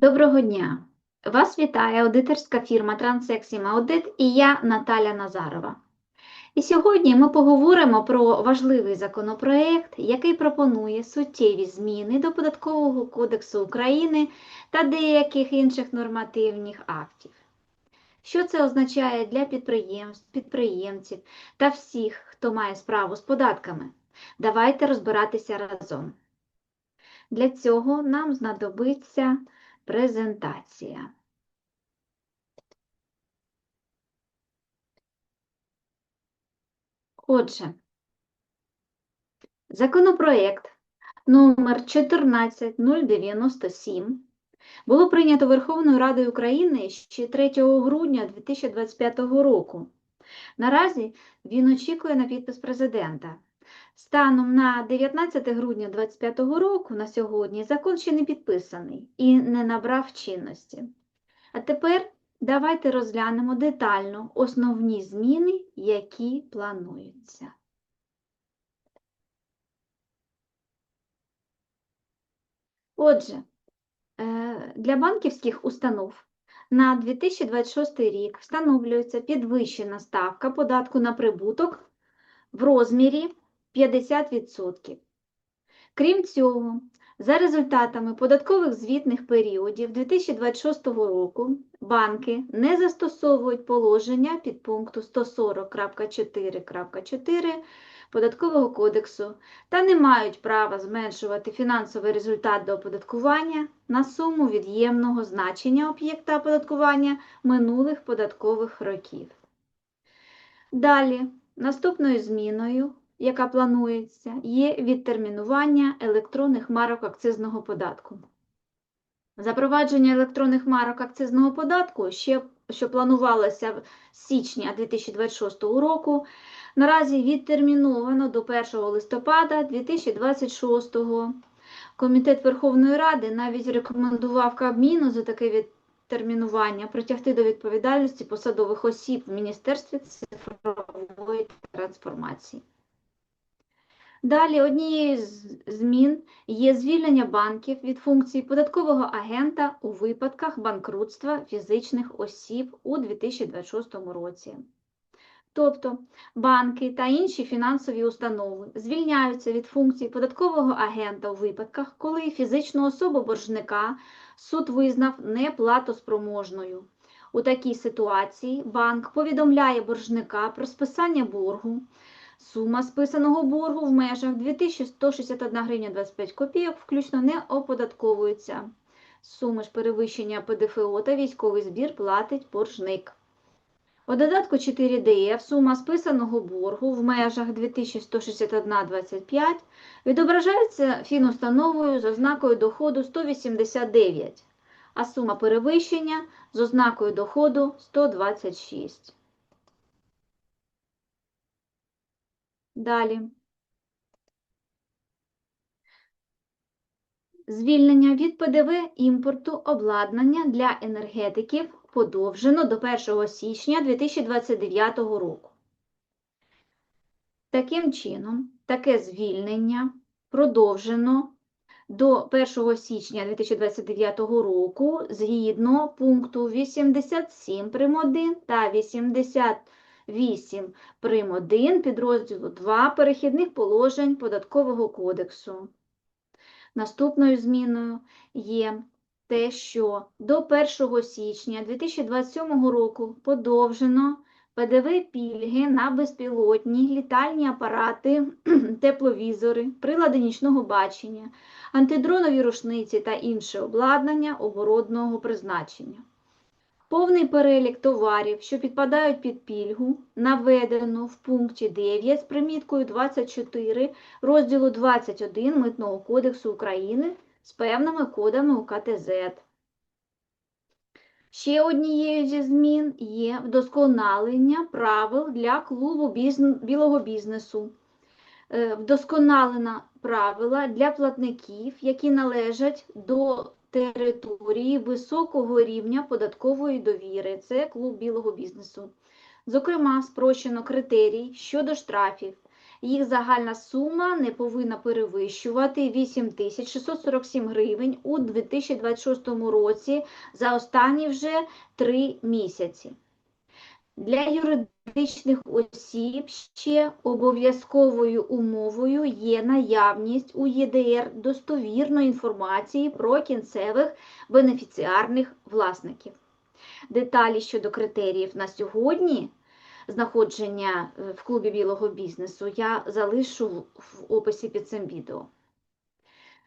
Доброго дня! Вас вітає аудиторська фірма Transexim Audit і я Наталя Назарова. І сьогодні ми поговоримо про важливий законопроект, який пропонує суттєві зміни до Податкового кодексу України та деяких інших нормативних актів. Що це означає для підприємств, підприємців та всіх, хто має справу з податками? Давайте розбиратися разом. Для цього нам знадобиться презентація. Отже, законопроект номер 14097 було прийнято Верховною Радою України ще 3 грудня 2025 року. Наразі він очікує на підпис президента. Станом на 19 грудня 2025 року на сьогодні закон ще не підписаний і не набрав чинності. А тепер давайте розглянемо детально основні зміни, які плануються. Отже, е, для банківських установ на 2026 рік встановлюється підвищена ставка податку на прибуток в розмірі 50%. Крім цього, за результатами податкових звітних періодів 2026 року банки не застосовують положення підпункту 140.4.4 Податкового кодексу та не мають права зменшувати фінансовий результат до оподаткування на суму від'ємного значення об'єкта оподаткування минулих податкових років. Далі, наступною зміною яка планується, є відтермінування електронних марок акцизного податку. Запровадження електронних марок акцизного податку, ще, що планувалося в січня 2026 року, наразі відтерміновано до 1 листопада 2026 року. Комітет Верховної Ради навіть рекомендував Кабміну за таке відтермінування притягти до відповідальності посадових осіб в Міністерстві цифрової трансформації. Далі однією з змін є звільнення банків від функцій податкового агента у випадках банкрутства фізичних осіб у 2026 році. Тобто банки та інші фінансові установи звільняються від функцій податкового агента у випадках, коли фізичну особу боржника суд визнав неплатоспроможною. У такій ситуації банк повідомляє боржника про списання боргу. Сума списаного боргу в межах 2161 гривня 25 копійок включно не оподатковується. Суми ж перевищення ПДФО та військовий збір платить боржник. У додатку 4 ДФ сума списаного боргу в межах 2161,25 відображається фінустановою з ознакою доходу 189, а сума перевищення з ознакою доходу 126. Далі. Звільнення від ПДВ імпорту обладнання для енергетиків подовжено до 1 січня 2029 року. Таким чином, таке звільнення продовжено до 1 січня 2029 року згідно пункту 87 прим. 1 та 80 8 прим. 1 підрозділу 2 перехідних положень Податкового кодексу. Наступною зміною є те, що до 1 січня 2027 року подовжено ПДВ пільги на безпілотні літальні апарати, тепловізори, прилади нічного бачення, антидронові рушниці та інше обладнання оборудного призначення. Повний перелік товарів, що підпадають під пільгу, наведено в пункті 9 з приміткою 24 розділу 21 Митного кодексу України з певними кодами УКТЗ. Ще однією зі змін є вдосконалення правил для клубу бізн... білого бізнесу. Е, вдосконалена правила для платників, які належать до території високого рівня податкової довіри. Це клуб білого бізнесу. Зокрема, спрощено критерій щодо штрафів, Їх загальна сума не повинна перевищувати 8647 гривень у 2026 році за останні вже три місяці. Для юридичних осіб ще обов'язковою умовою є наявність у ЄДР достовірної інформації про кінцевих бенефіціарних власників. Деталі щодо критеріїв на сьогодні знаходження е, в клубі білого бізнесу я залишу в- в описі під цим відео.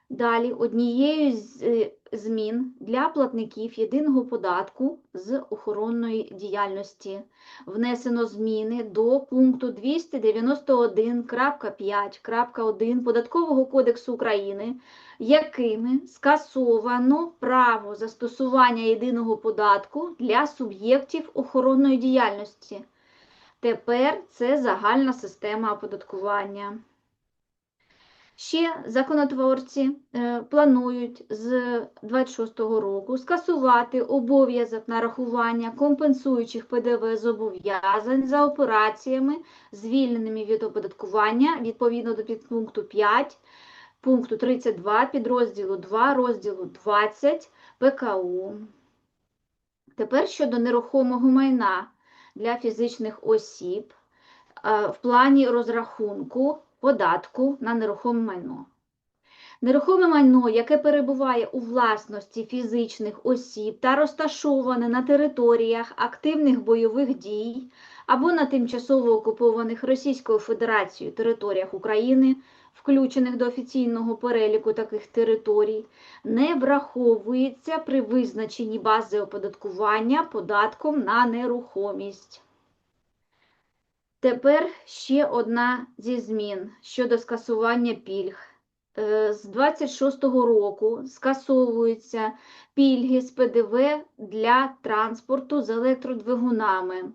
Далі однією з е, змін для платників єдиного податку з охоронної діяльності внесено зміни до пункту 291.5.1 Податкового кодексу України, якими скасовано право застосування єдиного податку для суб'єктів охоронної діяльності. Тепер це загальна система оподаткування. Ще законотворці е, планують з 26 року скасувати обов'язок нарахування компенсуючих ПДВ зобов'язань за операціями, звільненими від оподаткування відповідно до підпункту 5 пункту 32 підрозділу 2 розділу 20 ПКУ. Тепер щодо нерухомого майна для фізичних осіб е, в плані розрахунку податку на нерухоме майно. Нерухоме майно, яке перебуває у власності фізичних осіб та розташоване на територіях активних бойових дій або на тимчасово окупованих Російською Федерацією територіях України, включених до офіційного переліку таких територій, не враховується при визначенні бази оподаткування податком на нерухомість. Тепер ще одна зі змін щодо скасування пільг. Е, З 26-го року скасовуються пільги з ПДВ для транспорту з електродвигунами.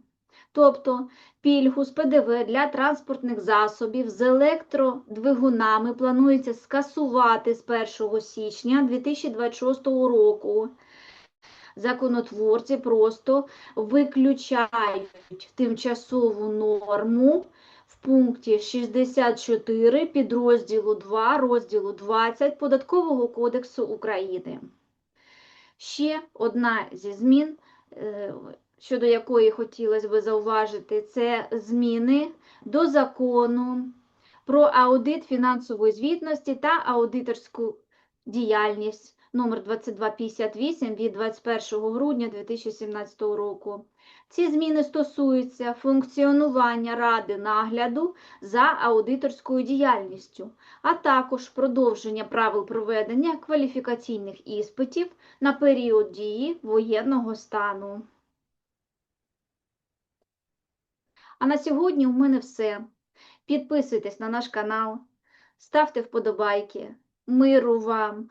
Тобто пільгу з ПДВ для транспортних засобів з електродвигунами планується скасувати з 1 січня 2026 року. Законотворці просто виключають тимчасову норму в пункті 64 підрозділу 2 розділу 20 Податкового кодексу України. Ще одна зі змін, е, щодо якої хотілося б зауважити, це зміни до закону про аудит фінансової звітності та аудиторську діяльність номер 2258 від 21 грудня 2017 року. Ці зміни стосуються функціонування ради нагляду за аудиторською діяльністю, а також продовження правил проведення кваліфікаційних іспитів на період дії воєнного стану. А на сьогодні у мене все. Підписуйтесь на наш канал, ставте вподобайки. Миру вам!